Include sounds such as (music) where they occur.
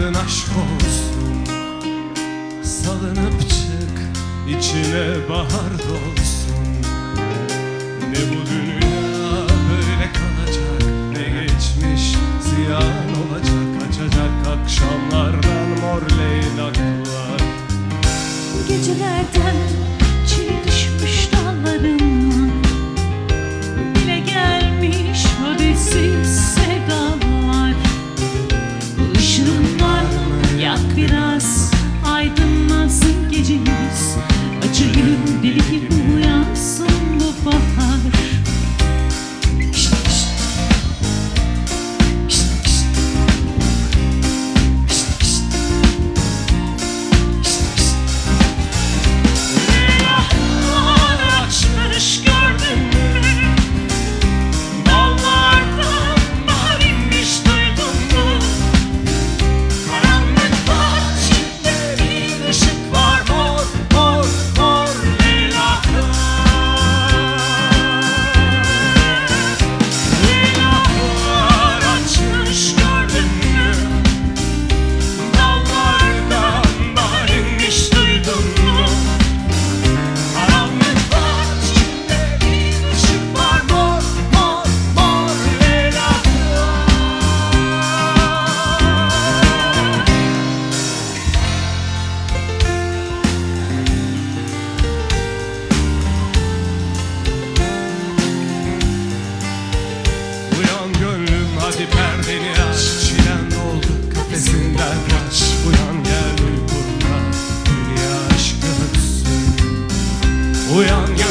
adın aşk olsun. Salınıp çık içine bahar dolsun. Ne bu dünya böyle kalacak Ne geçmiş ziyan olacak. Kaçacak akşamlardan mor leylaklar Gecelerden Did (laughs) you 不痒